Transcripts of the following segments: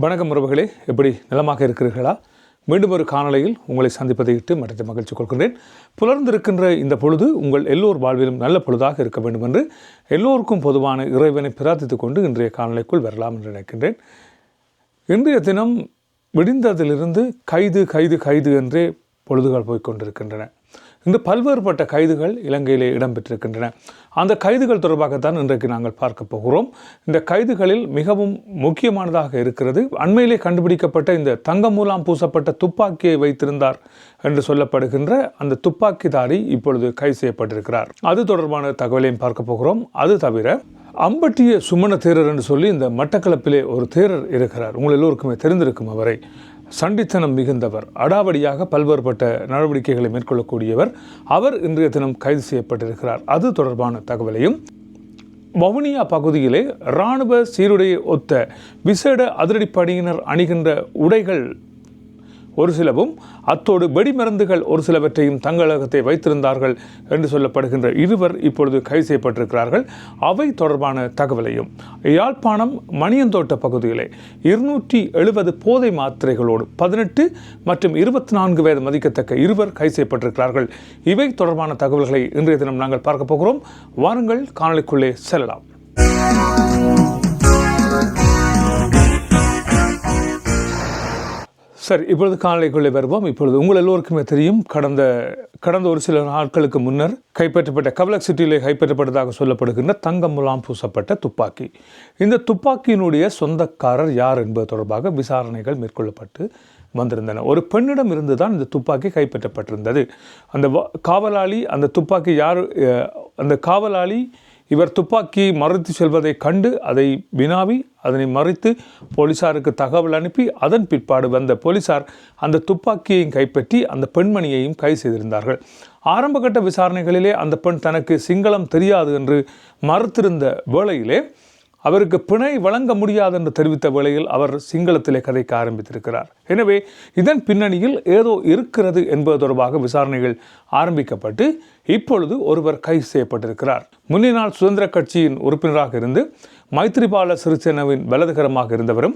வணக்கம் உறவுகளே. எப்படி நலமாக இருக்கிறீர்களா? மீண்டும் ஒரு காணொலியில் உங்களை சந்திப்பதை இட்டு மற்ற மகிழ்ச்சி கொள்கின்றேன் புலர்ந்திருக்கின்ற இந்த பொழுது உங்கள் எல்லோர் வாழ்விலும் நல்ல பொழுதாக இருக்க வேண்டும் என்று எல்லோருக்கும் பொதுவான இறைவனை பிரார்த்தித்துக் கொண்டு இன்றைய காணொலிக்குள் வரலாம் என்று நினைக்கின்றேன். இன்றைய தினம் விடிந்ததிலிருந்து கைது கைது கைது என்றே பொழுதுகள் போய்க் கொண்டிருக்கின்றன. இந்த பல்வேறுபட்ட கைதுகள் இலங்கையிலே இடம்பெற்றிருக்கின்றன. அந்த கைதுகள் தொடர்பாகத்தான் இன்றைக்கு நாங்கள் பார்க்க போகிறோம். இந்த கைதுகளில் மிகவும் முக்கியமானதாக இருக்கிறது. அண்மையிலே கண்டுபிடிக்கப்பட்ட இந்த தங்கம் மூலம் பூசப்பட்ட துப்பாக்கியை வைத்திருந்தார் என்று சொல்லப்படுகின்ற அந்த துப்பாக்கிதாரி இப்பொழுது கைது செய்யப்பட்டிருக்கிறார். அது தொடர்பான தகவலையும் பார்க்க போகிறோம். அது தவிர அம்பட்டிய சுமண தேரர் என்று சொல்லி இந்த மட்டக்களப்பிலே ஒரு தேரர் இருக்கிறார். உங்கள் எல்லோருக்குமே தெரிந்திருக்கும் அவரை. சண்டித்தனம் மிகுந்தவர். அடாவடியாக பல்வேறுபட்ட நடவடிக்கைகளை மேற்கொள்ளக்கூடியவர். அவர் இன்றைய தினம் கைது செய்யப்பட்டிருக்கிறார். அது தொடர்பான தகவலையும் வவுனியா பகுதியிலே இராணுவ சீருடையை ஒத்த விசேட அதிரடிப்படையினர் அணிகின்ற உடைகள் ஒரு சிலவும் அத்தோடு வெடிமருந்துகள் ஒரு சிலவற்றையும் தங்களகத்தை வைத்திருந்தார்கள் என்று சொல்லப்படுகின்ற இருவர் இப்பொழுது கைது செய்யப்பட்டிருக்கிறார்கள். அவை தொடர்பான தகவலையும் யாழ்ப்பாணம் மணியந்தோட்ட பகுதியிலே இருநூற்றி எழுபது போதை மாத்திரைகளோடு பதினெட்டு மற்றும் இருபத்தி நான்கு வயது மதிக்கத்தக்க இருவர் கைது செய்யப்பட்டிருக்கிறார்கள். இவை தொடர்பான தகவல்களை இன்றைய தினம் நாங்கள் பார்க்க போகிறோம். வாருங்கள் காணொலிக்குள்ளே செல்லலாம். சரி இப்பொழுது காணொலிக்குள்ளே வருவோம். இப்பொழுது உங்கள் எல்லோருக்குமே தெரியும் கடந்த கடந்த ஒரு சில நாட்களுக்கு முன்னர் கைப்பற்றப்பட்ட கவலக் சிட்டியிலே கைப்பற்றப்பட்டதாக சொல்லப்படுகின்ற தங்கம் முலாம் பூசப்பட்ட துப்பாக்கி. இந்த துப்பாக்கியினுடைய சொந்தக்காரர் யார் என்பது தொடர்பாக விசாரணைகள் மேற்கொள்ளப்பட்டு வந்திருந்தன. ஒரு பெண்ணிடம் இருந்து தான் இந்த துப்பாக்கி கைப்பற்றப்பட்டிருந்தது. அந்த காவலாளி அந்த துப்பாக்கி யார் அந்த காவலாளி இவர் துப்பாக்கி மறுத்து செல்வதை கண்டு அதை வினாவி அதனை மறைத்து போலீசாருக்கு தகவல் அனுப்பி அதன் பிற்பாடு வந்த போலீசார் அந்த துப்பாக்கியையும் கைப்பற்றி அந்த பெண்மணியையும் கை செய்திருந்தார்கள். ஆரம்பகட்ட விசாரணைகளிலே அந்த பெண் தனக்கு சிங்களம் தெரியாது என்று மறுத்திருந்த வேளையிலே அவருக்கு பிணை வழங்க முடியாது என்று தெரிவித்த வேளையில் அவர் சிங்களத்திலே கதைக்க ஆரம்பித்திருக்கிறார். எனவே இதன் பின்னணியில் ஏதோ இருக்கிறது என்பது தொடர்பாக விசாரணைகள் ஆரம்பிக்கப்பட்டு இப்பொழுது ஒருவர் கைது செய்யப்பட்டிருக்கிறார். முன்னே நாள் சுதந்திர கட்சியின் உறுப்பினராக இருந்து மைத்ரிபால சிறிசேனவின் வலதுகரமாக இருந்தவரும்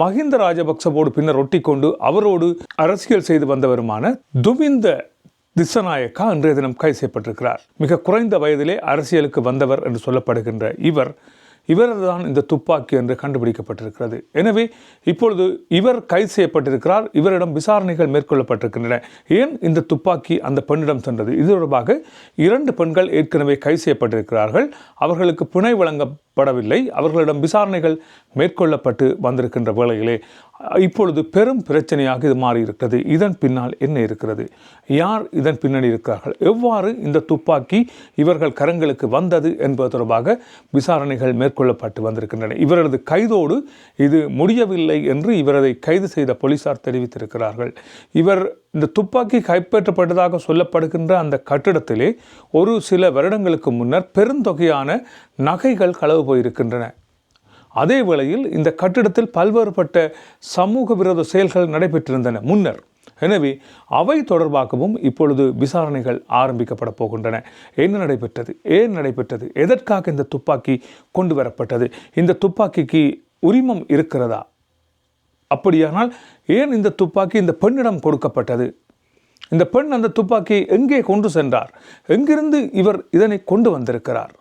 மஹிந்த ராஜபக்சவோடு பின்னர் ஒட்டிக்கொண்டு அவரோடு அரசியல் செய்து வந்தவருமான துவிந்த திசநாயக்கா இன்றைய தினம் கைது செய்யப்பட்டிருக்கிறார். மிக குறைந்த வயதிலே அரசியலுக்கு வந்தவர் என்று சொல்லப்படுகின்ற இவர் இவரது தான் இந்த துப்பாக்கி என்று கண்டுபிடிக்கப்பட்டிருக்கிறது. எனவே இப்பொழுது இவர் கைது செய்யப்பட்டிருக்கிறார் இவரிடம் விசாரணைகள் மேற்கொள்ளப்பட்டிருக்கின்றன. ஏன் இந்த துப்பாக்கி அந்த பெண்ணிடம் சென்றது? இது தொடர்பாக இரண்டு பெண்கள் ஏற்கனவே கைது செய்யப்பட்டிருக்கிறார்கள். அவர்களுக்கு பிணை படவில்லை. அவர்களிடம் விசாரணைகள் மேற்கொள்ளப்பட்டு வந்திருக்கின்ற வேளையிலே இப்பொழுது பெரும் பிரச்சனையாக இது மாறியிருக்கிறது. இதன் பின்னால் என்ன இருக்கிறது? யார் இதன் பின்னணி இருக்கிறார்கள்? எவ்வாறு இந்த துப்பாக்கி இவர்கள் கரங்களுக்கு வந்தது என்பது தொடர்பாக விசாரணைகள் மேற்கொள்ளப்பட்டு வந்திருக்கின்றன. இவரது கைதோடு இது முடியவில்லை என்று இவரதை கைது செய்த போலீசார் தெரிவித்திருக்கிறார்கள். இவர் இந்த துப்பாக்கி கைப்பற்றப்பட்டதாக சொல்லப்படுகின்ற அந்த கட்டிடத்திலே ஒரு சில வருடங்களுக்கு முன்னர் பெருந்தொகையான நகைகள் களவு போயிருக்கின்றன. அதே வேளையில் இந்த கட்டிடத்தில் பல்வேறுபட்ட சமூக விரோத செயல்கள் நடைபெற்றிருந்தன முன்னர். எனவே அவை தொடர்பாகவும் இப்பொழுது விசாரணைகள் ஆரம்பிக்கப்பட போகின்றன. என்ன நடைபெற்றது? ஏன் நடைபெற்றது? எதற்காக இந்த துப்பாக்கி கொண்டு வரப்பட்டது? இந்த துப்பாக்கிக்கு உரிமம் இருக்கிறதா? அப்படியானால் ஏன் இந்த துப்பாக்கி இந்த பெண்ணிடம் கொடுக்கப்பட்டது? இந்த பெண் அந்த துப்பாக்கியை எங்கே கொண்டு சென்றார்? எங்கிருந்து இவர் இதனை கொண்டு வந்திருக்கிறார்?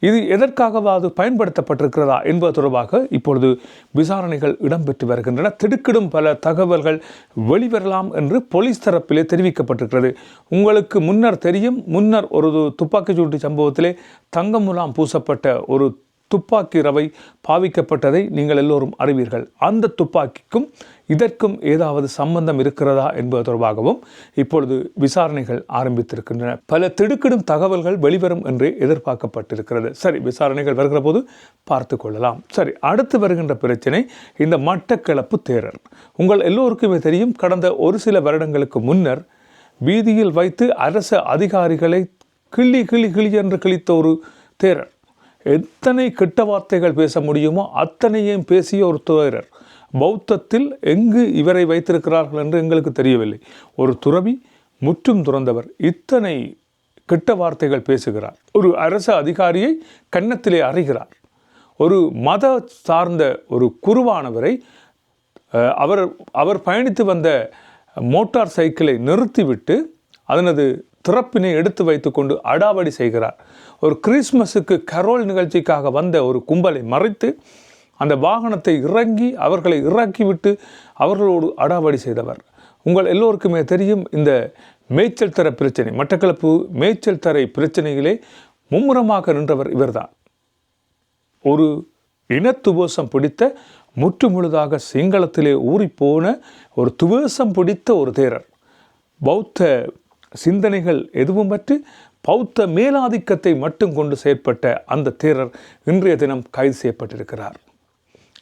இது எதற்காகவாது பயன்படுத்தப்பட்டிருக்கிறதா என்பது தொடர்பாக இப்பொழுது விசாரணைகள் இடம்பெற்று வருகின்றன. திடுக்கிடும் பல தகவல்கள் வெளிவரலாம் என்று போலீஸ் தரப்பிலே தெரிவிக்கப்பட்டிருக்கிறது. உங்களுக்கு முன்னர் தெரியும் முன்னர் ஒரு துப்பாக்கிச்சூட்டு சம்பவத்திலே தங்கம் முலாம் பூசப்பட்ட ஒரு துப்பாக்கி ரவை பாவிக்கப்பட்டதை நீங்கள் எல்லோரும் அறிவீர்கள். அந்த துப்பாக்கிக்கும் இதற்கும் ஏதாவது சம்பந்தம் இருக்கிறதா என்பது தொடர்பாகவும் இப்பொழுது விசாரணைகள் ஆரம்பித்திருக்கின்றன. பல திடுக்கிடும் தகவல்கள் வெளிவரும் என்று எதிர்பார்க்கப்பட்டிருக்கிறது. சரி விசாரணைகள் வருகிற போது பார்த்து கொள்ளலாம். சரி அடுத்து வருகின்ற பிரச்சனை இந்த மட்டக்களப்பு தேரர் உங்கள் எல்லோருக்குமே தெரியும் கடந்த ஒரு சில வருடங்களுக்கு முன்னர் வீதியில் வைத்து அரசு அதிகாரிகளை கிள்ளி கிளி கிளி என்று கிழித்த ஒரு தேரர் எத்தனை கெட்ட வார்த்தைகள் பேச முடியுமோ அத்தனையும் பேசிய ஒரு துயரர் பௌத்தத்தில் எங்கு இவரை வைத்திருக்கிறார்கள் என்று எங்களுக்கு தெரியவில்லை. ஒரு துறவி முற்றும் துறந்தவர் இத்தனை கெட்ட வார்த்தைகள் பேசுகிறார். ஒரு அரசு அதிகாரியை கன்னத்திலே அறைகிறார். ஒரு மத சார்ந்த ஒரு குருவானவரை அவர் அவர் பயணித்து வந்த மோட்டார் சைக்கிளை நிறுத்திவிட்டு அதனது திறப்பினை எடுத்து வைத்துக்கொண்டு அடாவடி செய்கிறார். ஒரு கிறிஸ்மஸுக்கு கரோல் நிகழ்ச்சிக்காக வந்த ஒரு கும்பலை மறைத்து அந்த வாகனத்தை இறங்கி அவர்களை இறக்கிவிட்டு அவர்களோடு அடாவடி செய்தவர். உங்கள் எல்லோருக்குமே தெரியும் இந்த மேய்ச்சல் தர பிரச்சனை. மட்டக்களப்பு மேய்ச்சல் தரை பிரச்சனையிலே மும்முரமாக நின்றவர் இவர்தான். ஒரு இனத்துவோசம் பிடித்த முற்று முழுதாக சிங்களத்திலே ஊறிப்போன ஒரு துவேசம் பிடித்த ஒரு தேரர். பௌத்த சிந்தனைகள் எதுவும் பற்றி பௌத்த மேலாதிக்கத்தை மட்டும் கொண்டு செயற்பட்ட அந்த தேரர் இன்றைய தினம் கைது செய்யப்பட்டிருக்கிறார்.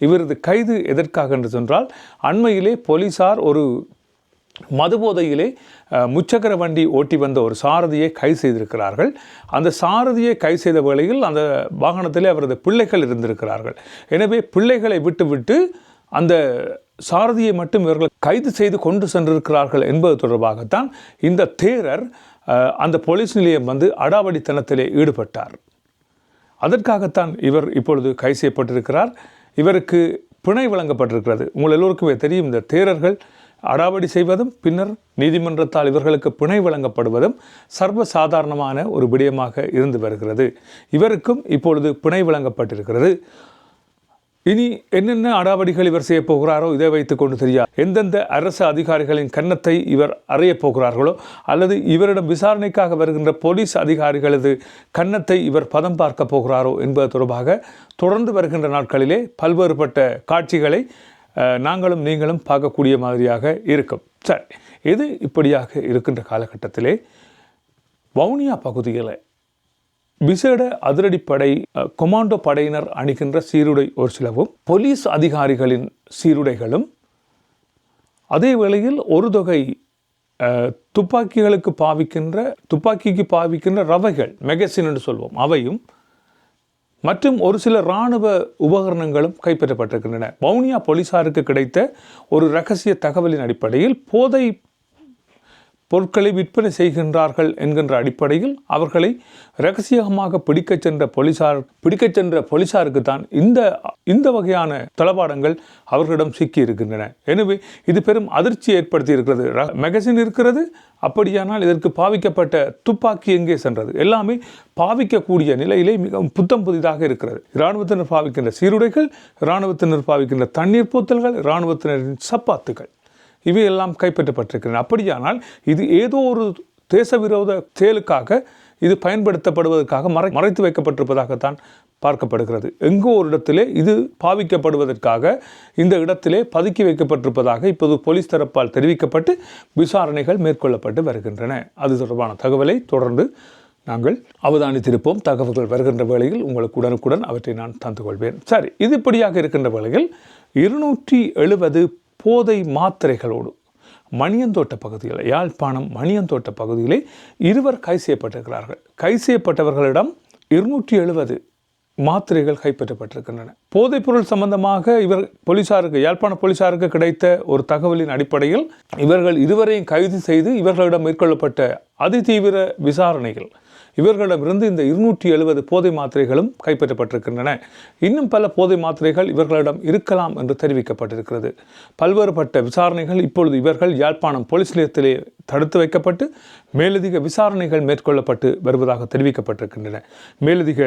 இவரது கைது எதற்காக என்று சொன்னால் அண்மையிலே போலீசார் ஒரு மதுபோதையிலே முச்சக்கர வண்டி ஓட்டி வந்த ஒரு சாரதியை கைது செய்திருக்கிறார்கள். அந்த சாரதியை கைது செய்த வேளையில் அந்த வாகனத்திலே அவரது பிள்ளைகள் இருந்திருக்கிறார்கள். எனவே பிள்ளைகளை விட்டுவிட்டு அந்த சாரதியை மட்டும் இவர்கள் கைது செய்து கொண்டு சென்றிருக்கிறார்கள் என்பது தொடர்பாகத்தான் இந்த தேரர் அந்த போலீஸ் நிலையம் வந்து அடாவடித்தனத்திலே ஈடுபட்டார். அதற்காகத்தான் இவர் இப்பொழுது கைது செய்யப்பட்டிருக்கிறார். இவருக்கு பிணை வழங்கப்பட்டிருக்கிறது. உங்கள் எல்லோருக்குமே தெரியும் இந்த தேரர்கள் அடாவடி செய்வதும் பின்னர் நீதிமன்றத்தால் இவர்களுக்கு பிணை வழங்கப்படுவதும் சர்வசாதாரணமான ஒரு விடயமாக இருந்து வருகிறது. இவருக்கும் இப்பொழுது பிணை வழங்கப்பட்டிருக்கிறது. இனி என்னென்ன அடாவடிகள் இவர் செய்ய போகிறாரோ இதை வைத்துக்கொண்டு தெரியாது எந்தெந்த அரசு அதிகாரிகளின் கன்னத்தை இவர் அறையப் போகிறார்களோ அல்லது இவரிடம் விசாரணைக்காக வருகின்ற போலீஸ் அதிகாரிகளது கன்னத்தை இவர் பதம் பார்க்க போகிறாரோ என்பது தொடர்பாக தொடர்ந்து வருகின்ற நாட்களிலே பல்வேறுபட்ட காட்சிகளை நாங்களும் நீங்களும் பார்க்கக்கூடிய மாதிரியாக இருக்கும். சரி இது இப்படியாக இருக்கின்ற காலகட்டத்திலே வவுனியா பகுதியில் விசேட அதிரடிப்படை கொமாண்டோ படையினர் அணிகின்ற சீருடை ஒரு சிலவும் போலீஸ் அதிகாரிகளின் சீருடைகளும். அதே வேளையில் ஒரு தொகை துப்பாக்கிகளுக்கு பாவிக்கின்ற துப்பாக்கிக்கு பாவிக்கின்ற ரவைகள் மெகசின் என்று சொல்வோம் அவையும் மற்றும் ஒரு சில இராணுவ உபகரணங்களும் கைப்பற்றப்பட்டிருக்கின்றன. வவுனியா போலீசாருக்கு கிடைத்த ஒரு ரகசிய தகவலின் அடிப்படையில் போதை பொருட்களை விற்பனை செய்கின்றார்கள் என்கின்ற அடிப்படையில் அவர்களை ரகசியமாக பிடிக்கச் சென்ற போலீசார் பிடிக்கச் சென்ற போலீசாருக்கு தான் இந்த இந்த வகையான தளபாடங்கள் அவர்களிடம் சிக்கி இருக்கின்றன எனவே இது பெரும் அதிர்ச்சி ஏற்படுத்தி இருக்கிறது மெகசின் இருக்கிறது அப்படியானால் இதற்கு பாவிக்கப்பட்ட துப்பாக்கி எங்கே சென்றது? எல்லாமே பாவிக்கக்கூடிய நிலையிலே மிகவும் புத்தம் புதிதாக இருக்கிறது. இராணுவத்தினர் பாவிக்கின்ற சீருடைகள் இராணுவத்தினர் பாவிக்கின்ற தண்ணீர் போத்தல்கள் இராணுவத்தினரின் சப்பாத்துகள். இவையெல்லாம் கைப்பற்றப்பட்டிருக்கின்றன அப்படியானால் இது ஏதோ ஒரு தேச விரோத செயலுக்காக இது பயன்படுத்தப்படுவதற்காக மறை மறைத்து வைக்கப்பட்டிருப்பதாகத்தான் பார்க்கப்படுகிறது. எங்கோ ஒரு இடத்திலே இது பாவிக்கப்படுவதற்காக இந்த இடத்திலே பதுக்கி வைக்கப்பட்டிருப்பதாக இப்போது போலீஸ் தரப்பால் தெரிவிக்கப்பட்டு விசாரணைகள் மேற்கொள்ளப்பட்டு வருகின்றன. அது தொடர்பான தகவலை தொடர்ந்து நாங்கள் அவதானித்திருப்போம். தகவல்கள் வருகின்ற வேளையில் உங்களுக்கு உடனுக்குடன் அவற்றை நான் தந்து கொள்வேன் சரி இது இப்படியாக இருக்கின்ற வேளையில் இருநூற்றி எழுபது போதை மாத்திரைகளோடு மணியந்தோட்ட பகுதியில் யாழ்ப்பாணம் மணியந்தோட்ட பகுதியிலே இருவர் கை செய்யப்பட்டிருக்கிறார்கள். கை செய்யப்பட்டவர்களிடம் இருநூற்றி எழுபது மாத்திரைகள் கைப்பற்றப்பட்டிருக்கின்றன. போதைப்பொருள் சம்பந்தமாக இவர் போலீசாருக்கு யாழ்ப்பாண போலீசாருக்கு கிடைத்த ஒரு தகவலின் அடிப்படையில் இவர்கள் இருவரையும் கைது செய்து இவர்களிடம் மேற்கொள்ளப்பட்ட அதிதீவிர விசாரணைகள் இவர்களிடமிருந்து இந்த இருநூற்றி எழுபது போதை மாத்திரைகளும் கைப்பற்றப்பட்டிருக்கின்றன. இன்னும் பல போதை மாத்திரைகள் இவர்களிடம் இருக்கலாம் என்று தெரிவிக்கப்பட்டிருக்கிறது. பல்வேறுபட்ட விசாரணைகள் இப்பொழுது இவர்கள் யாழ்ப்பாணம் போலீஸ் நிலையத்திலே தடுத்து வைக்கப்பட்டு மேலதிக விசாரணைகள் மேற்கொள்ளப்பட்டு வருவதாக தெரிவிக்கப்பட்டிருக்கின்றன. மேலதிக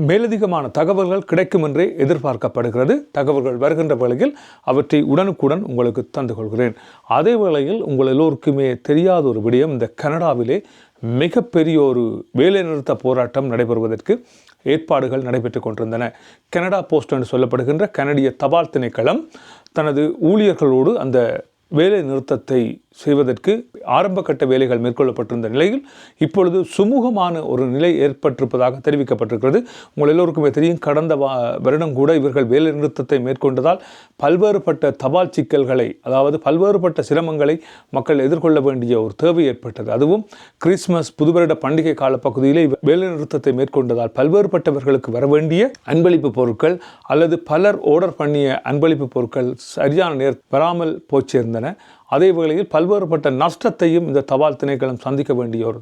மேலதிகமான தகவல்கள் கிடைக்கும் என்றே எதிர்பார்க்கப்படுகிறது. தகவல்கள் வருகின்ற வேளையில் அவற்றை உடனுக்குடன் உங்களுக்கு தந்து கொள்கிறேன் அதே வேளையில் உங்கள் எல்லோருக்குமே தெரியாத ஒரு விடயம் இந்த கனடாவிலே மிகப்பெரிய ஒரு வேலைநிறுத்த போராட்டம் நடைபெறுவதற்கு ஏற்பாடுகள் நடைபெற்று கொண்டிருந்தன. கனடா போஸ்ட் என்று சொல்லப்படுகின்ற கனடிய தபால் திணைக்களம் தனது ஊழியர்களோடு அந்த வேலை நிறுத்தத்தை செய்வதற்கு ஆரம்ப கட்ட வேலைகள் மேற்கொள்ளப்பட்டிருந்த நிலையில் இப்பொழுது சுமூகமான ஒரு நிலை ஏற்பட்டிருப்பதாக தெரிவிக்கப்பட்டிருக்கிறது. உங்கள் எல்லோருக்குமே தெரியும் கடந்த வா- வருடம் கூட இவர்கள் வேலை நிறுத்தத்தை மேற்கொண்டதால் பல்வேறுபட்ட தபால் சிக்கல்களை அதாவது பல்வேறுபட்ட சிரமங்களை மக்கள் எதிர்கொள்ள வேண்டிய ஒரு தேவை ஏற்பட்டது. அதுவும் கிறிஸ்மஸ் புதுவருட பண்டிகை கால பகுதியிலே வேலை நிறுத்தத்தை மேற்கொண்டதால் பல்வேறுபட்டவர்களுக்கு வர வேண்டிய அன்பளிப்பு பொருட்கள் அல்லது பலர் ஆர்டர் பண்ணிய அன்பளிப்பு பொருட்கள் சரியான நேர் பெறாமல் போய் சேர்ந்தன அதே வேளையில் பல்வேறுபட்ட நஷ்டத்தையும் இந்த தபால் திணைக்களம் சந்திக்க வேண்டிய ஒரு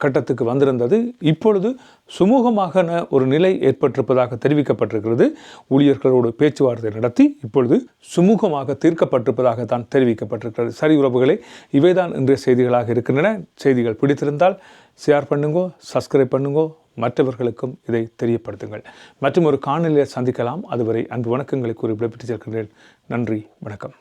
கட்டத்துக்கு வந்திருந்தது. இப்பொழுது சுமூகமாக ஒரு நிலை ஏற்பட்டிருப்பதாக தெரிவிக்கப்பட்டிருக்கிறது. ஊழியர்களோடு பேச்சுவார்த்தை நடத்தி இப்பொழுது சுமூகமாக தீர்க்கப்பட்டிருப்பதாக தான் தெரிவிக்கப்பட்டிருக்கிறது. சரி உறவுகளே இவைதான் இன்றைய செய்திகளாக இருக்கின்றன. செய்திகள் பிடித்திருந்தால் ஷேர் பண்ணுங்கோ சப்ஸ்கிரைப் பண்ணுங்கோ மற்றவர்களுக்கும் இதை தெரியப்படுத்துங்கள். மற்றும் ஒரு காணொலியை சந்திக்கலாம். அதுவரை அன்பு வணக்கங்களை கூறி விடைபெற்று சேர்க்கின்றேன் நன்றி வணக்கம்.